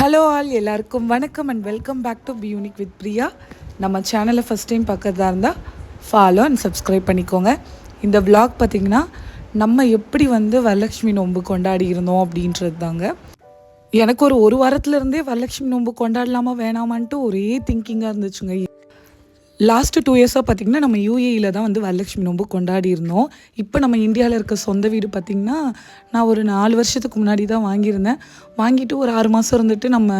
Hello all எல்லாருக்கும் வணக்கம் and welcome back to பியூனிக் வித் பிரியா நம்ம சேனலை ஃபஸ்ட் டைம் பார்க்குறதா இருந்தால் ஃபாலோ அண்ட் சப்ஸ்கிரைப் பண்ணிக்கோங்க. இந்த விளாக் பார்த்திங்கன்னா நம்ம எப்படி வந்து வரலட்சுமி நோன்பு கொண்டாடி இருந்தோம் அப்படின்றது தாங்க எனக்கு ஒரு ஒரு வாரத்துலேருந்தே வரலட்சுமி நோன்பு கொண்டாடலாமா வேணாமான்ட்டு ஒரே திங்கிங்காக இருந்துச்சுங்க. லாஸ்ட்டு டூ இயர்ஸாக பார்த்திங்கன்னா நம்ம யூஏயில் தான் வந்து வரலட்சுமி நோன்பு கொண்டாடி இருந்தோம். இப்போ நம்ம இந்தியாவில் இருக்க சொந்த வீடு பார்த்திங்கன்னா நான் ஒரு நாலு வருஷத்துக்கு முன்னாடி தான் வாங்கியிருந்தேன். வாங்கிட்டு ஒரு ஆறு மாதம் இருந்துட்டு நம்ம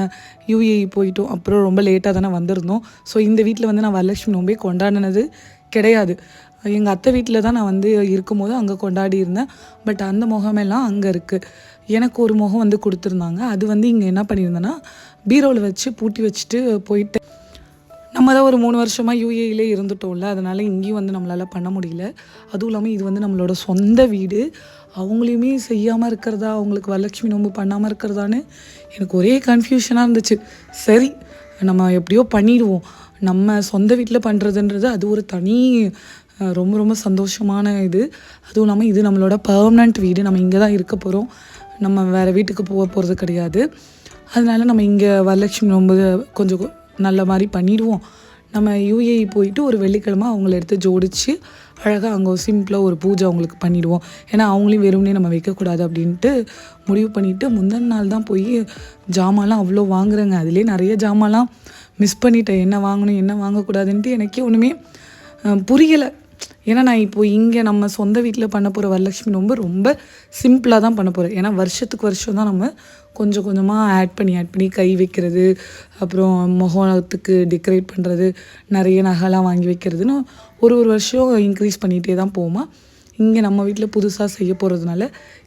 யூஏஇ போயிட்டோம். அப்புறம் ரொம்ப லேட்டாக தானே வந்திருந்தோம். ஸோ இந்த வீட்டில் வந்து நான் வரலட்சுமி நோன்பே கொண்டாடினது கிடையாது. எங்கள் அத்தை வீட்டில் தான் நான் வந்து இருக்கும்போது அங்கே கொண்டாடி இருந்தேன். பட் அந்த முகமெல்லாம் அங்கே இருக்குது எனக்கு ஒரு முகம் வந்து கொடுத்துருந்தாங்க. அது வந்து இங்கே என்ன பண்ணியிருந்தேன்னா பீரோவில் வச்சு பூட்டி வச்சுட்டு போயிட்டு நம்ம தான் ஒரு மூணு வருஷமாக யூஏயிலே இருந்துட்டோம்ல அதனால் இங்கேயும் வந்து நம்மளால் பண்ண முடியல. அதுவும் இல்லாமல் இது வந்து நம்மளோட சொந்த வீடு. அவங்களையுமே செய்யாமல் இருக்கிறதா அவங்களுக்கு வரலட்சுமி நோம்பு பண்ணாமல் இருக்கிறதான்னு எனக்கு ஒரே கன்ஃபியூஷனாக இருந்துச்சு. சரி நம்ம எப்படியோ பண்ணிடுவோம். நம்ம சொந்த வீட்டில் பண்ணுறதுன்றது அது ஒரு தனி ரொம்ப ரொம்ப சந்தோஷமான இது. அதுவும் இல்லாமல் இது நம்மளோட பர்மனண்ட் வீடு. நம்ம இங்கே தான் இருக்க போகிறோம் நம்ம வேறு வீட்டுக்கு போக போகிறது கிடையாது. அதனால நம்ம இங்கே வரலட்சுமி நோன்பு கொஞ்சம் நல்ல மாதிரி பண்ணிடுவோம். நம்ம யூஏஇ போயிட்டு ஒரு வெள்ளிக்கிழமை அவங்கள எடுத்து ஜோடிச்சு அழகாக அங்கே சிம்பிளாக ஒரு பூஜை அவங்களுக்கு பண்ணிடுவோம். ஏன்னா அவங்களையும் வெறுமனே நம்ம வைக்கக்கூடாது அப்படின்ட்டு முடிவு பண்ணிவிட்டு முந்தின நாள் தான் போய் ஜாமான்லாம் அவ்வளோ வாங்குறேங்க. அதுலேயே நிறைய ஜாமான்லாம் மிஸ் பண்ணிட்டேன். என்ன வாங்கணும் என்ன வாங்கக்கூடாதுன்ட்டு எனக்கே ஒன்றுமே புரியலை. ஏன்னா நான் இப்போ இங்கே நம்ம சொந்த வீட்டில் பண்ண போகிற வரலட்சுமி நோன்பு ரொம்ப சிம்பிளாக தான் பண்ண போகிறேன் ஏன்னா வருஷத்துக்கு வருஷம் தான் நம்ம கொஞ்சம் கொஞ்சமாக ஆட் பண்ணி ஆட் பண்ணி கை வைக்கிறது அப்புறம் முகத்துக்கு டெக்கரேட் பண்ணுறது நிறைய நகைலாம் வாங்கி வைக்கிறதுன்னு ஒரு ஒரு வருஷம் இன்க்ரீஸ் பண்ணிகிட்டே தான் போமா. இங்கே நம்ம வீட்டில் புதுசாக செய்ய போகிறதுனால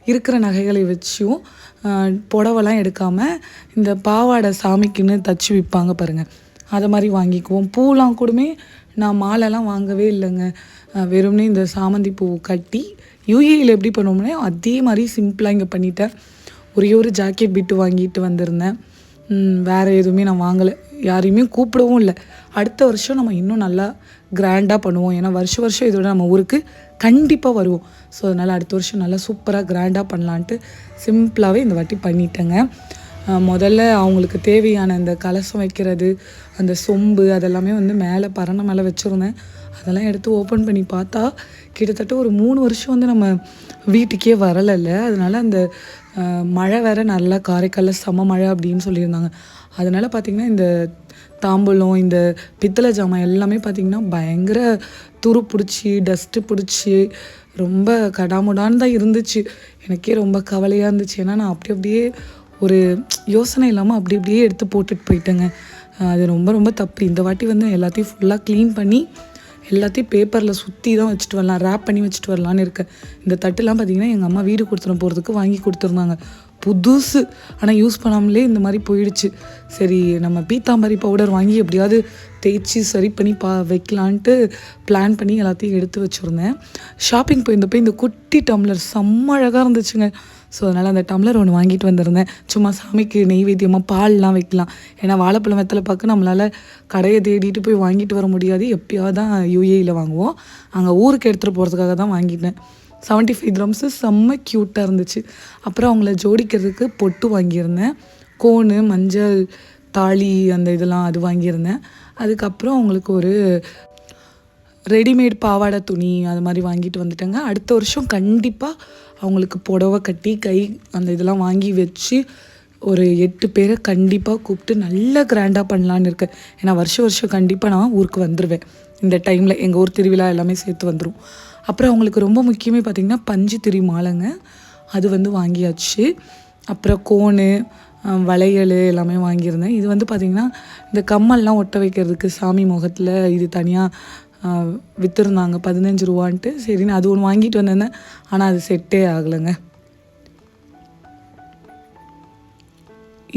இருக்கிற நகைகளை வச்சும் ஆஹ், புடவைலாம் எடுக்காமல் இந்த பாவாடை சாமிக்குன்னு தச்சு விற்பாங்க பாருங்கள் அதை மாதிரி வாங்கிக்குவோம். பூலாம் கூடமே நான் மாலைலாம் வாங்கவே இல்லைங்க. வெறும்னே இந்த சாமந்தி பூ கட்டி யூஏயில் எப்படி பண்ணுவோம்னே அதே மாதிரி சிம்பிளாக இங்கே பண்ணிட்டேன் ஒரே ஒரு ஜாக்கெட் பிட்டு வாங்கிட்டு வந்திருந்தேன். வேறு எதுவுமே நான் வாங்கலை. யாரையுமே கூப்பிடவும் இல்லை. அடுத்த வருஷம் நம்ம இன்னும் நல்லா கிராண்டாக பண்ணுவோம். ஏன்னா வருஷம் வருஷம் இதோட நம்ம ஊருக்கு கண்டிப்பாக வருவோம். ஸோ அதனால் அடுத்த வருஷம் நல்லா சூப்பராக கிராண்டாக பண்ணலான்ட்டு சிம்பிளாகவே இந்த வாட்டி பண்ணிட்டேங்க. முதல்ல அவங்களுக்கு தேவையான இந்த கலசம் வைக்கிறது அந்த சொம்பு அதெல்லாமே வந்து மேலே பரணை மேலே வச்சுருந்தேன். அதெல்லாம் எடுத்து ஓப்பன் பண்ணி பார்த்தா கிட்டத்தட்ட ஒரு மூணு வருஷம் வந்து நம்ம வீட்டுக்கே வரலைல்ல. அதனால் அந்த மழை வேற நல்லா காரைக்காலில் செம மழை அப்படின்னு சொல்லியிருந்தாங்க. அதனால் பார்த்திங்கன்னா இந்த தாம்பூலம் இந்த பித்தளை ஜாமான் எல்லாமே பார்த்திங்கன்னா பயங்கர துரு பிடிச்சி டஸ்ட்டு பிடிச்சி ரொம்ப கடாமுடான்னு தான் இருந்துச்சு. எனக்கே ரொம்ப கவலையாக இருந்துச்சு. ஏன்னா நான் அப்படி அப்படியே ஒரு யோசனை இல்லாமல் அப்படி அப்படியே எடுத்து போட்டுட்டு போயிட்டேங்க. அது ரொம்ப ரொம்ப தப்பு. இந்த வாட்டி வந்து எல்லாத்தையும் ஃபுல்லாக க்ளீன் பண்ணி எல்லாத்தையும் பேப்பரில் சுற்றி தான் வச்சுட்டு வரலாம் ரேப் பண்ணி வச்சுட்டு வரலான்னு இருக்கேன் இந்த தட்டுலாம் பார்த்தீங்கன்னா எங்கள் அம்மா வீடு கொடுத்துட்டு போகிறதுக்கு வாங்கி கொடுத்துருந்தாங்க. புதுசு. ஆனால் யூஸ் பண்ணாமலே இந்த மாதிரி போயிடுச்சு. சரி நம்ம பீத்தாம்பரி பவுடர் வாங்கி எப்படியாவது தேய்ச்சி சரி பண்ணி பா வைக்கலான்ட்டு பிளான் பண்ணி எல்லாத்தையும் எடுத்து வச்சுருந்தேன். ஷாப்பிங் போயிருந்தப்போ இந்த குட்டி டம்ளர் செம்ம அழகாக இருந்துச்சுங்க. ஸோ அதனால் அந்த டம்ளர் ஒன்று வாங்கிட்டு வந்திருந்தேன். சும்மா சாமிக்கு நெய்வேத்தியமாக பால்லாம் வைக்கலாம். ஏன்னா வாழைப்பழம் வெத்தலை பார்க்க நம்மளால் கடையை தேடிட்டு போய் வாங்கிட்டு வர முடியாது. எப்பயாவது தான் யூஏயில் வாங்குவோம். அங்கே ஊருக்கு எடுத்துகிட்டு போகிறதுக்காக தான் வாங்கிட்டேன். செவன்ட்டி ஃபைவ் கிராம்ஸு செம்ம க்யூட்டாக இருந்துச்சு. அப்புறம் அவங்கள ஜோடிக்கிறதுக்கு பொட்டு வாங்கியிருந்தேன். கோனு மஞ்சள் தாலி அந்த இதெல்லாம் அது வாங்கியிருந்தேன். அதுக்கப்புறம் அவங்களுக்கு ஒரு ரெடிமேட் பாவாடை துணி அது மாதிரி வாங்கிட்டு வந்துட்டேங்க. அடுத்த வருஷம் கண்டிப்பாக அவங்களுக்கு புடவை கட்டி கை அந்த இதெல்லாம் வாங்கி வச்சு ஒரு எட்டு பேரை கண்டிப்பாக கூப்பிட்டு நல்லா கிராண்டாக பண்ணலான்னு இருக்கேன். ஏன்னா வருஷம் வருஷம் கண்டிப்பாக நான் ஊருக்கு வந்துடுவேன் இந்த டைமில் எங்கள் ஊர் திருவிழா எல்லாமே சேர்த்து வந்துடும் அப்புறம் அவங்களுக்கு ரொம்ப முக்கியமே பார்த்திங்கன்னா பஞ்சு திரி மாலைங்க. அது வந்து வாங்கியாச்சு. அப்புறம் கோனு வளையல் எல்லாமே வாங்கியிருந்தேன். இது வந்து பார்த்திங்கன்னா இந்த கம்மல்லாம் ஒட்ட வைக்கிறதுக்கு சாமி முகத்தில் இது தனியாக விற்றுருந்தாங்க பதினஞ்சு ரூபான்ட்டு. சரின்னு அது ஒன்று வாங்கிட்டு வந்திருந்தேன் ஆனால் அது செட்டே ஆகலைங்க.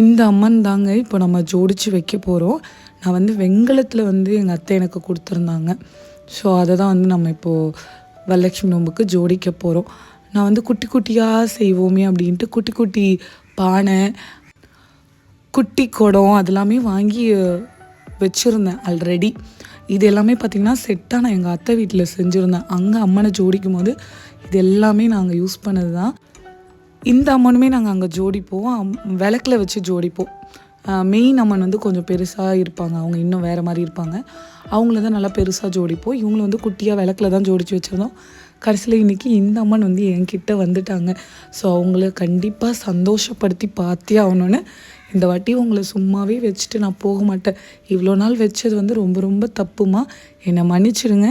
இந்த அம்மன் தாங்க இப்போ நம்ம ஜோடிச்சு வைக்க போகிறோம் நான் வந்து வெங்கலத்தில் வந்து எங்கள் அத்தை எனக்கு கொடுத்துருந்தாங்க. ஸோ அதை தான் வந்து நம்ம இப்போது வரலட்சுமி நோம்புக்கு ஜோடிக்க போகிறோம் நான் வந்து குட்டி குட்டியாக செய்வோமே அப்படின்ட்டு குட்டி குட்டி பானை குட்டி குடம் அதெல்லாமே வாங்கி வச்சுருந்தேன் ஆல்ரெடி இது எல்லாமே பார்த்திங்கன்னா செட்டாக நான் எங்கள் அத்தை வீட்டில் செஞ்சுருந்தேன். அங்கே அம்மனை ஜோடிக்கும் போது இது எல்லாமே நாங்கள் யூஸ் பண்ணது தான் இந்த அம்மனுமே நாங்கள் அங்கே ஜோடிப்போம். அம்- வச்சு ஜோடிப்போம். மெயின் அம்மன் வந்து கொஞ்சம் பெருசாக இருப்பாங்க. அவங்க இன்னும் வேறு மாதிரி இருப்பாங்க. அவங்கள தான் நல்லா பெருசாக ஜோடிப்போம். இவங்கள வந்து குட்டியாக விளக்கில் தான் ஜோடிச்சு வச்சுருந்தோம். கடைசியில் இன்றைக்கி இந்த அம்மன் வந்து என்கிட்ட வந்துட்டாங்க. ஸோ அவங்கள கண்டிப்பாக சந்தோஷப்படுத்தி பார்த்தே ஆகணும்னு இந்த வாட்டி உங்களை சும்மாவே வச்சுட்டு நான் போக மாட்டேன். இவ்வளோ நாள் வச்சது வந்து ரொம்ப ரொம்ப தப்புமா? என்னை மன்னிச்சிடுங்க.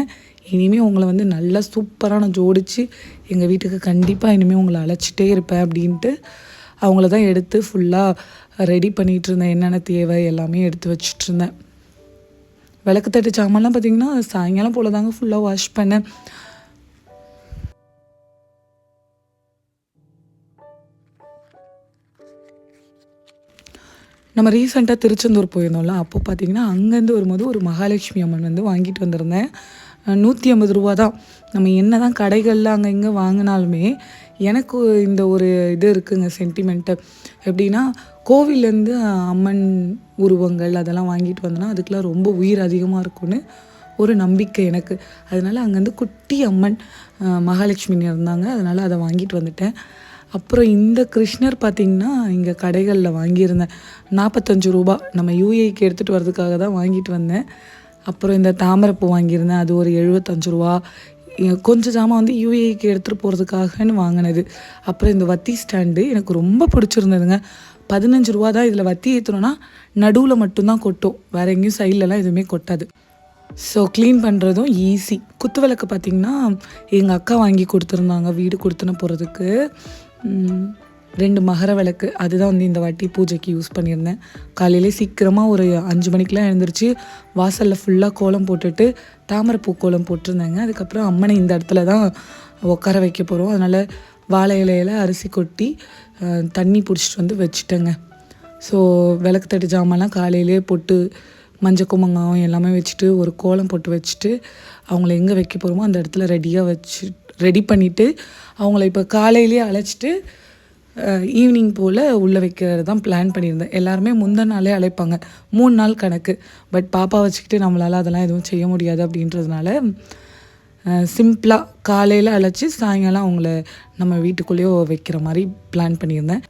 இனிமேல் உங்களை வந்து நல்லா சூப்பராக நான் ஜோடிச்சு எங்கள் வீட்டுக்கு கண்டிப்பாக இனிமேல் உங்களை அழைச்சிட்டே இருப்பேன் அப்படின்ட்டு அவங்கள தான் எடுத்து ஃபுல்லாக ரெடி பண்ணிகிட்டு இருந்தேன். என்னென்ன தேவை எல்லாமே எடுத்து வச்சுட்டு இருந்தேன். விளக்கு தட்டு சாமான்லாம் பார்த்தீங்கன்னா சாயங்காலம் போல் தாங்க ஃபுல்லாக வாஷ் பண்ணேன். நம்ம ரீசெண்டாக திருச்செந்தூர் போயிருந்தோம்ல அப்போ பார்த்தீங்கன்னா அங்கேருந்து வரும்போது ஒரு மகாலட்சுமி அம்மன் வந்து வாங்கிட்டு வந்திருந்தேன். நூற்றி ஐம்பது ரூபா தான் நம்ம என்ன தான் கடைகளில் அங்கே இங்கே வாங்கினாலுமே எனக்கு இந்த ஒரு இது இருக்குங்க சென்டிமெண்ட்டு எப்படின்னா கோவிலேருந்து அம்மன் உருவங்கள் அதெல்லாம் வாங்கிட்டு வந்தோன்னா அதுக்கெலாம் ரொம்ப உயிர் அதிகமாக இருக்கும்னு ஒரு நம்பிக்கை எனக்கு. அதனால் அங்கேருந்து குட்டி அம்மன் மகாலட்சுமி இருந்தாங்க. அதனால் அதை வாங்கிட்டு வந்துட்டேன். அப்புறம் இந்த கிருஷ்ணர் பார்த்திங்கன்னா இங்கே கடைகளில் வாங்கியிருந்தேன். நாற்பத்தஞ்சு ரூபா. நம்ம யூஏக்கு எடுத்துகிட்டு வர்றதுக்காக தான் வாங்கிட்டு வந்தேன். அப்புறம் இந்த தாமரைப்பூ வாங்கியிருந்தேன். அது ஒரு எழுபத்தஞ்சு ரூபா. கொஞ்சம் ஜாமான் வந்து யூஏக்கு எடுத்துகிட்டு போகிறதுக்காகன்னு வாங்கினது. அப்புறம் இந்த வத்தி ஸ்டாண்டு எனக்கு ரொம்ப பிடிச்சிருந்ததுங்க. பதினஞ்சு ரூபா தான் இதில் வத்தி ஏற்றணும்னா நடுவில் மட்டும்தான் கொட்டும். வேறு எங்கேயும் சைட்லலாம் எதுவுமே கொட்டாது. ஸோ க்ளீன் பண்ணுறதும் ஈஸி குத்து விளக்கு பார்த்திங்கன்னா எங்கள் அக்கா வாங்கி கொடுத்துருந்தாங்க. வீடு கொடுத்துன போகிறதுக்கு ரெண்டு மகர விளக்கு அதுதான் வந்து இந்த வாட்டி பூஜைக்கு யூஸ் பண்ணியிருந்தேன். காலையிலே சீக்கிரமாக ஒரு அஞ்சு மணிக்கெலாம் எழுந்திரிச்சு வாசலில் ஃபுல்லாக கோலம் போட்டுட்டு தாமரைப்பூ கோலம் போட்டிருந்தாங்க. அதுக்கப்புறம் அம்மனை இந்த இடத்துல தான் உட்கார வைக்க போகிறோம் அதனால் வாழை இலையில அரிசி கொட்டி தண்ணி பிடிச்சிட்டு வந்து வச்சுட்டேங்க. ஸோ விளக்கு தட்டு ஜாமான்லாம் காலையிலே போட்டு மஞ்சள் குமங்காயம் எல்லாமே வச்சுட்டு ஒரு கோலம் போட்டு வச்சுட்டு அவங்கள எங்கே வைக்க போகிறோமோ அந்த இடத்துல ரெடியாக வச்சு ரெடி பண்ணிவிட்டு அவங்கள இப்போ காலையிலேயே அழைச்சிட்டு ஈவினிங் போல் உள்ளே வைக்கிறது தான் பிளான் பண்ணியிருந்தேன். எல்லாருமே முந்தின நாளே அழைப்பாங்க. மூணு நாள் கணக்கு. பட் பாப்பா வச்சுக்கிட்டு நம்மளால் அதெல்லாம் எதுவும் செய்ய முடியாது அப்படின்றதுனால சிம்பிளாக காலையில் அழைச்சி சாயங்காலம் அவங்கள நம்ம வீட்டுக்குள்ளேயோ வைக்கிற மாதிரி பிளான் பண்ணியிருந்தேன்.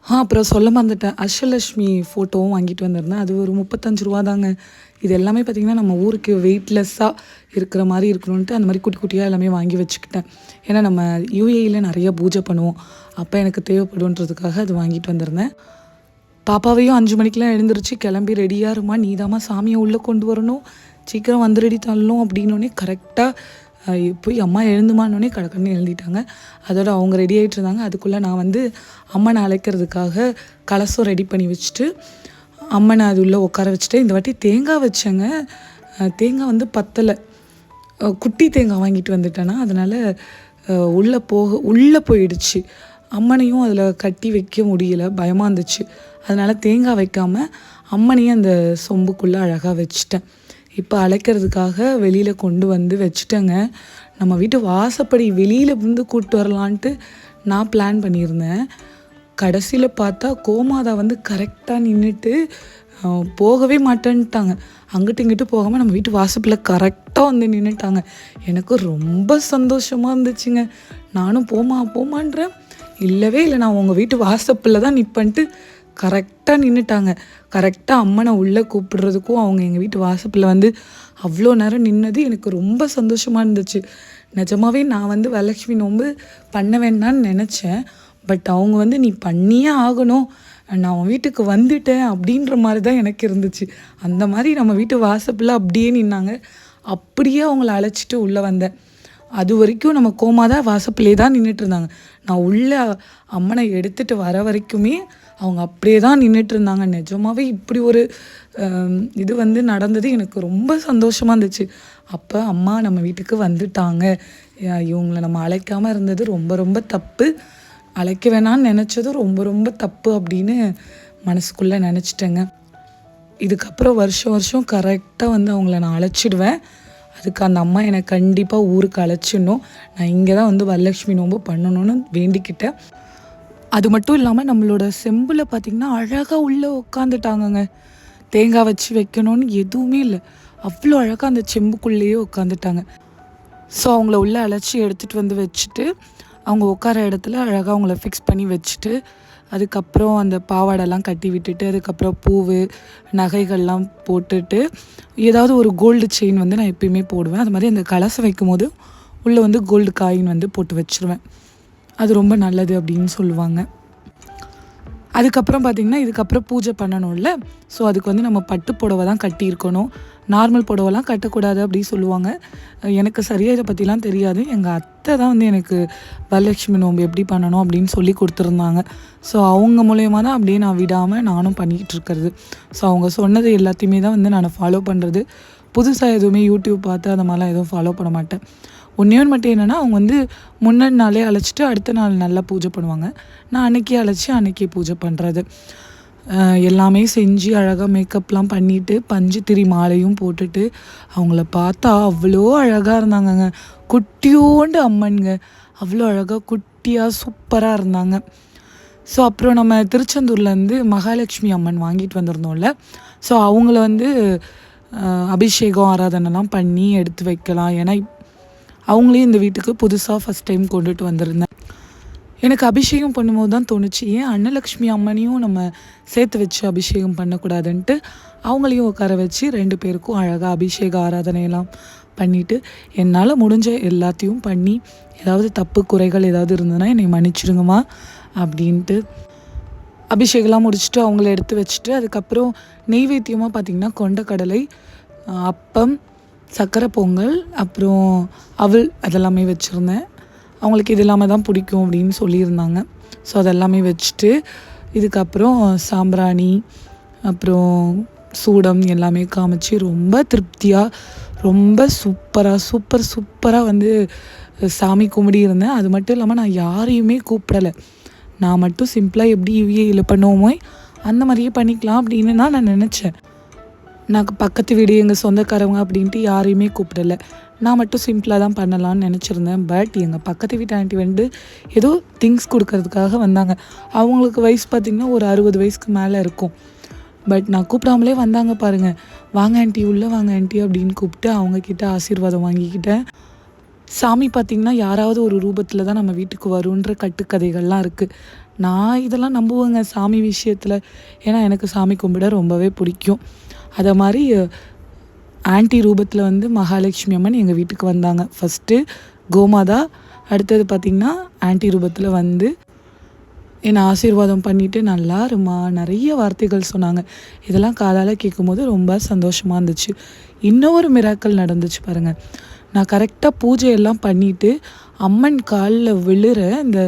அப்புறம் சொல்ல மறந்துட்டேன். அஷலட்சுமி ஃபோட்டோவும் வாங்கிட்டு வந்திருந்தேன். அது ஒரு முப்பத்தஞ்சு ரூபா தாங்க. இது எல்லாமே பார்த்திங்கன்னா நம்ம ஊருக்கு வெயிட்லெஸ்ஸாக இருக்கிற மாதிரி இருக்கணுன்ட்டு அந்த மாதிரி குட்டி குட்டியாக எல்லாமே வாங்கி வச்சுக்கிட்டேன். ஏன்னா நம்ம யூஏயில் நிறைய பூஜை பண்ணுவோம். அப்போ எனக்கு தேவைப்படுன்றதுக்காக அது வாங்கிட்டு வந்திருந்தேன். பாப்பாவையும் அஞ்சு மணிக்கெலாம் எழுந்திரிச்சு கிளம்பி ரெடியாக இருமா நீதாம்மா சாமியை உள்ளே கொண்டு வரணும். சீக்கிரம் வந்து ரெடி தள்ளணும் அப்படின்னோடனே கரெக்டாக போய் அம்மா எழுந்துமானோடனே கடற்கன்னு எழுந்திட்டாங்க அதோட அவங்க ரெடி ஆகிட்டு இருந்தாங்க அதுக்குள்ளே நான் வந்து அம்மனை அழைக்கிறதுக்காக கலசம் ரெடி பண்ணி வச்சுட்டு அம்மனை அது உள்ளே உட்கார வச்சுட்டு இந்த வாட்டி தேங்காய் வச்சேங்க. தேங்காய் வந்து பத்தலை. குட்டி தேங்காய் வாங்கிட்டு வந்துட்டேன்னா அதனால் உள்ளே போக உள்ளே போயிடுச்சு. அம்மனையும் அதில் கட்டி வைக்க முடியல. பயமாக இருந்துச்சு. அதனால் தேங்காய் வைக்காமல் அம்மனையும் அந்த சொம்புக்குள்ளே அழகாக வச்சுட்டேன். இப்போ அழைக்கிறதுக்காக வெளியில் கொண்டு வந்து வச்சுட்டேங்க. நம்ம வீட்டு வாசப்படி வெளியில் வந்து கூப்பிட்டு வரலான்ட்டு நான் பிளான் பண்ணியிருந்தேன். கடைசியில் பார்த்தா கோமாதா வந்து கரெக்டாக நின்றுட்டு போகவே மாட்டேன்ட்டாங்க. அங்கிட்டு இங்கிட்டு போகாமல் நம்ம வீட்டு வாசப்பில் கரெக்டாக வந்து நின்றுட்டாங்க எனக்கு ரொம்ப சந்தோஷமாக இருந்துச்சுங்க. நானும் போமா போமான்றேன் இல்லவே இல்லை நான் உங்கள் வீட்டு வாசப்பில் தான் நிற்பன்ட்டு கரெக்டாக நின்றுட்டாங்க கரெக்டாக அம்மனை உள்ளே கூப்பிடுறதுக்கும் அவங்க எங்கள் வீட்டு வாசப்பில் வந்து அவ்வளோ நேரம் நின்னது எனக்கு ரொம்ப சந்தோஷமாக இருந்துச்சு. நிஜமாவே நான் வந்து வரலட்சுமி நோன்பு பண்ண வேண்டாம்னு நினச்சேன். பட் அவங்க வந்து நீ பண்ணியே ஆகணும். நான் அவன் வீட்டுக்கு வந்துட்டேன் அப்படின்ற மாதிரி தான் எனக்கு இருந்துச்சு. அந்த மாதிரி நம்ம வீட்டு வாசப்பில் அப்படியே நின்னாங்க. அப்படியே அவங்கள அழைச்சிட்டு உள்ளே வந்தேன். அது வரைக்கும் நம்ம கோமாதா வாசப்பிலே தான் நின்றுட்டு இருந்தாங்க நான் உள்ளே அம்மனை எடுத்துகிட்டு வர வரைக்குமே அவங்க அப்படியே தான் நின்றுட்டு இருந்தாங்க நிஜமாகவே இப்படி ஒரு இது வந்து நடந்தது எனக்கு ரொம்ப சந்தோஷமாக இருந்துச்சு. அப்போ அம்மா நம்ம வீட்டுக்கு வந்துட்டாங்க. இவங்களை இவங்கள நம்ம அழைக்காமல் இருந்தது ரொம்ப ரொம்ப தப்பு. அழைக்க வேணாம்னு நினச்சதும் ரொம்ப ரொம்ப தப்பு அப்படின்னு மனசுக்குள்ளே நினச்சிட்டேங்க. இதுக்கப்புறம் வருஷம் வருஷம் கரெக்டாக வந்து அவங்கள நான் அழைச்சிடுவேன். அதுக்கு அந்த அம்மா என்னை கண்டிப்பாக ஊருக்கு அழைச்சிடணும். நான் இங்கே தான் வந்து வரலட்சுமி நோன்பு பண்ணணும்னு வேண்டிக்கிட்டேன். அது மட்டும் இல்லாமல் நம்மளோட செம்பில் பார்த்திங்கன்னா அழகாக உள்ளே உட்காந்துட்டாங்கங்க தேங்காய் வச்சு வைக்கணும்னு எதுவுமே இல்லை. அவ்வளோ அழகாக அந்த செம்புக்குள்ளேயே உட்காந்துட்டாங்க ஸோ அவங்கள உள்ளே அழைச்சி எடுத்துகிட்டு வந்து வச்சுட்டு அவங்க உட்கார இடத்துல அழகாக அவங்கள ஃபிக்ஸ் பண்ணி வச்சுட்டு அதுக்கப்புறம் அந்த பாவாடைலாம் கட்டி விட்டுட்டு அதுக்கப்புறம் பூவு நகைகள்லாம் போட்டுட்டு ஏதாவது ஒரு கோல்டு செயின் வந்து நான் எப்பயுமே போடுவேன். அது மாதிரி அந்த கலசம் வைக்கும் போது உள்ளே வந்து கோல்டு காயின் வந்து போட்டு வச்சுருவேன். அது ரொம்ப நல்லது அப்படின்னு சொல்லுவாங்க. அதுக்கப்புறம் பார்த்திங்கன்னா இதுக்கப்புறம் பூஜை பண்ணணும்ல. ஸோ அதுக்கு வந்து நம்ம பட்டு புடவை தான் கட்டியிருக்கணும். நார்மல் புடவைலாம் கட்டக்கூடாது அப்படின்னு சொல்லுவாங்க. எனக்கு சரியாக இதை பற்றிலாம் தெரியாது. எங்கள் அத்தை தான் வந்து எனக்கு வரலட்சுமி நோம்பு எப்படி பண்ணணும் அப்படின்னு சொல்லி கொடுத்துருந்தாங்க. ஸோ அவங்க மூலயமா தான் அப்படியே நான் விடாமல் நானும் பண்ணிக்கிட்டு இருக்கிறது. ஸோ அவங்க சொன்னது எல்லாத்தையுமே தான் வந்து நான் ஃபாலோ பண்ணுறது புதுசாக எதுவுமே யூடியூப் பார்த்து அந்த மாதிரிலாம் எதுவும் ஃபாலோ பண்ண மாட்டேன். ஒன்றே ஒன்று மட்டும் என்னென்னா அவங்க வந்து முன்னாடி நாளே அழைச்சிட்டு அடுத்த நாள் நல்லா பூஜை பண்ணுவாங்க. நான் அன்றைக்கே அழைச்சி அன்றைக்கே பூஜை பண்ணுறது எல்லாமே செஞ்சு அழகாக மேக்கப்லாம் பண்ணிவிட்டு பஞ்சு திரி மாலையும் போட்டுட்டு அவங்கள பார்த்தா அவ்வளோ அழகாக இருந்தாங்கங்க. குட்டியோண்டு அம்மனுங்க. அவ்வளோ அழகாக குட்டியாக சூப்பராக இருந்தாங்க. ஸோ அப்புறம் நம்ம திருச்செந்தூர்லேருந்து மகாலட்சுமி அம்மன் வாங்கிட்டு வந்திருந்தோம்ல. ஸோ அவங்கள வந்து அபிஷேகம் ஆராதனைலாம் பண்ணி எடுத்து வைக்கலாம். ஏன்னா அவங்களையும் இந்த வீட்டுக்கு புதுசாக ஃபஸ்ட் டைம் கொண்டுட்டு வந்திருந்தேன். எனக்கு அபிஷேகம் பண்ணும்போது தான் தோணுச்சு ஏன் அன்னலக்ஷ்மி அம்மனையும் நம்ம சேர்த்து வச்சு அபிஷேகம் பண்ணக்கூடாதுன்ட்டு? அவங்களையும் உட்கார வச்சு ரெண்டு பேருக்கும் அழகாக அபிஷேக ஆராதனையெல்லாம் பண்ணிவிட்டு என்னால் முடிஞ்ச எல்லாத்தையும் பண்ணி ஏதாவது தப்பு குறைகள் ஏதாவது இருந்ததுன்னா என்னை மன்னிச்சிடுங்கம்மா அப்படின்ட்டு அபிஷேகம்லாம் முடிச்சுட்டு அவங்கள எடுத்து வச்சுட்டு அதுக்கப்புறம் நெய்வேத்தியமாக பார்த்திங்கன்னா கொண்டக்கடலை அப்பம் சர்க்கரை பொங்கல் அப்புறம் அவல் அதெல்லாமே வச்சுருந்தேன். அவங்களுக்கு இது இல்லாமல் தான் பிடிக்கும் அப்படின்னு சொல்லியிருந்தாங்க. ஸோ அதெல்லாமே வச்சுட்டு இதுக்கப்புறம் சாம்பிராணி அப்புறம் சூடம் எல்லாமே காமிச்சு ரொம்ப திருப்தியாக ரொம்ப சூப்பராக சூப்பர் சூப்பராக வந்து சாமி கும்பிடி இருந்தேன். அது மட்டும் இல்லாமல் நான் யாரையுமே கூப்பிடலை. நான் மட்டும் சிம்பிளாக எப்படி யூஏயில் பண்ணுவோமோ அந்த மாதிரியே பண்ணிக்கலாம் அப்படின்னு தான் நான் நினச்சேன். நான் பக்கத்து வீடு எங்கள் சொந்தக்காரவங்க அப்படின்ட்டு யாரையுமே கூப்பிடல. நான் மட்டும் சிம்பிளாக தான் பண்ணலாம்னு நினச்சிருந்தேன். பட் எங்கள் பக்கத்து வீட்டு ஆண்டி வந்து ஏதோ திங்ஸ் கொடுக்கறதுக்காக வந்தாங்க. அவங்களுக்கு வயசு பார்த்திங்கன்னா ஒரு அறுபது வயசுக்கு மேலே இருக்கும். பட் நான் கூப்பிடாமலே வந்தாங்க பாருங்கள் வாங்க ஆண்டி உள்ளே வாங்க ஆண்டி அப்படின்னு கூப்பிட்டு அவங்கக்கிட்ட ஆசீர்வாதம் வாங்கிக்கிட்டேன். சாமி பார்த்திங்கன்னா யாராவது ஒரு ரூபத்தில் தான் நம்ம வீட்டுக்கு வருன்ற கட்டுக்கதைகள்லாம் இருக்குது நான் இதெல்லாம் நம்புவேங்க சாமி விஷயத்தில். ஏன்னா எனக்கு சாமி கும்பிட ரொம்பவே பிடிக்கும். அதை மாதிரி ஆன்டி ரூபத்தில் வந்து மகாலட்சுமி அம்மன் எங்கள் வீட்டுக்கு வந்தாங்க. ஃபஸ்ட்டு கோமாதா அடுத்தது பார்த்திங்கன்னா ஆன்ட்டி ரூபத்தில் வந்து என்னை ஆசீர்வாதம் பண்ணிவிட்டு நல்லா இருமா நிறைய வார்த்தைகள் சொன்னாங்க. இதெல்லாம் காதால் கேட்கும்போது ரொம்ப சந்தோஷமாக இருந்துச்சு. இன்னொரு மிராக்கள் நடந்துச்சு பாருங்கள் நான் கரெக்டாக பூஜையெல்லாம் பண்ணிவிட்டு அம்மன் காலில் விழுற இந்த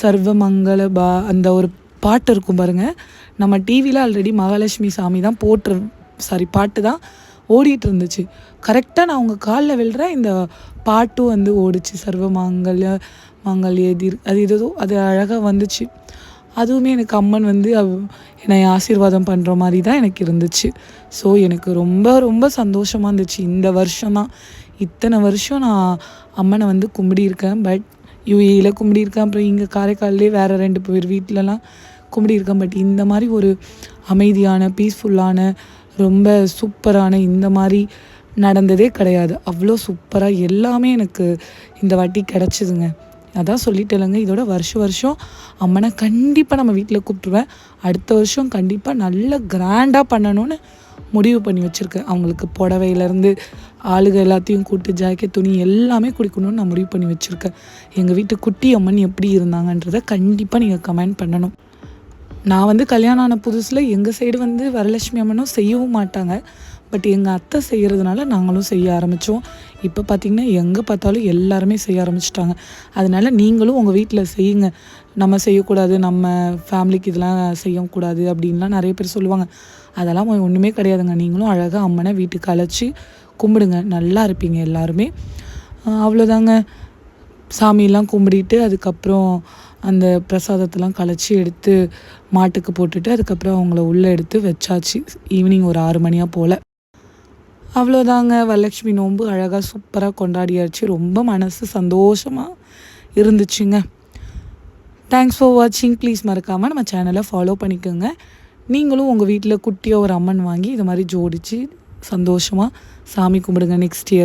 சர்வமங்கள பா அந்த ஒரு பாட்டு இருக்கும் பாருங்கள் நம்ம டிவியில் ஆல்ரெடி மகாலட்சுமி சாமி தான் போட்டு சாரி பாட்டு தான் ஓடிட்டு இருந்துச்சு. கரெக்டாக நான் அவங்க காலில் விழுற இந்த பாட்டும் வந்து ஓடிச்சு. சர்வ மாங்கல்ய மாங்கல்ய எதிர் அது ஏதோ அது அழகாக வந்துச்சு. அதுவுமே எனக்கு அம்மன் வந்து அவ்- என்னை ஆசீர்வாதம் பண்ணுற மாதிரி தான் எனக்கு இருந்துச்சு. ஸோ எனக்கு ரொம்ப ரொம்ப சந்தோஷமாக இருந்துச்சு. இந்த வருஷம் தான் இத்தனை வருஷம் நான் அம்மனை வந்து கும்பிடியிருக்கேன். பட் யூஏயில் கும்பிடியிருக்கேன். அப்புறம் இங்கே காரைக்கால்லே வேறு ரெண்டு பேர் வீட்டிலலாம் கும்பிடியிருக்கேன். பட் இந்த மாதிரி ஒரு அமைதியான பீஸ்ஃபுல்லான ரொம்ப சூப்பரான இந்த மாதிரி நடந்ததே கிடையாது. அவ்வளோ சூப்பராக எல்லாமே எனக்கு இந்த வாட்டி கிடச்சிதுங்க. அதான் சொல்லிட்டேலங்க இதோட வருஷம் வருஷம் அம்மனை கண்டிப்பாக நம்ம வீட்டில் கூப்பிட்டுருவேன். அடுத்த வருஷம் கண்டிப்பாக நல்ல கிராண்டாக பண்ணணும்னு முடிவு பண்ணி வச்சுருக்கேன். அவங்களுக்கு புடவையிலேருந்து ஆளுக எல்லாத்தையும் கூட்டு ஜாக்கெட் துணி எல்லாமே குடிக்கணும்னு நான் முடிவு பண்ணி வச்சுருக்கேன். எங்கள் வீட்டு குட்டி அம்மன் எப்படி இருந்தாங்கன்றதை கண்டிப்பாக நீங்கள் கமெண்ட் பண்ணணும். நான் வந்து கல்யாணம் ஆன புதுசில் எங்கள் சைடு வந்து வரலட்சுமி அம்மனும் செய்யவும் மாட்டாங்க. பட் எங்கள் அத்தை செய்கிறதுனால நாங்களும் செய்ய ஆரம்பித்தோம் இப்போ பார்த்திங்கன்னா எங்கே பார்த்தாலும் எல்லாருமே செய்ய ஆரம்பிச்சிட்டாங்க. அதனால நீங்களும் உங்கள் வீட்டில் செய்யுங்க. நம்ம செய்யக்கூடாது நம்ம ஃபேமிலிக்கு இதெல்லாம் செய்யக்கூடாது அப்படின்லாம் நிறைய பேர் சொல்லுவாங்க. அதெல்லாம் ஒன்றுமே கிடையாதுங்க. நீங்களும் அழகாக அம்மனை வீட்டுக்கு அழைச்சி கும்பிடுங்க. நல்லா இருப்பீங்க எல்லாருமே. அவ்வளோதாங்க சாமியெல்லாம் கும்பிடிட்டு அதுக்கப்புறம் அந்த பிரசாதத்தெல்லாம் கலைச்சி எடுத்து மாட்டுக்கு போட்டுட்டு அதுக்கப்புறம் அவங்கள உள்ளே எடுத்து வச்சாச்சு. ஈவினிங் ஒரு ஆறு மணியாக போல். அவ்வளோதாங்க. வரலட்சுமி நோன்பு அழகாக சூப்பராக கொண்டாடியாச்சு. ரொம்ப மனசு சந்தோஷமாக இருந்துச்சுங்க. தேங்க்ஸ் ஃபார் வாட்சிங் ப்ளீஸ் மறக்காமல் நம்ம சேனலை ஃபாலோ பண்ணிக்கோங்க. நீங்களும் உங்கள் வீட்டில் குட்டியாக ஒரு அம்மன் வாங்கி இது மாதிரி ஜோடிச்சு சந்தோஷமாக சாமி கும்பிடுங்க நெக்ஸ்ட் இயர்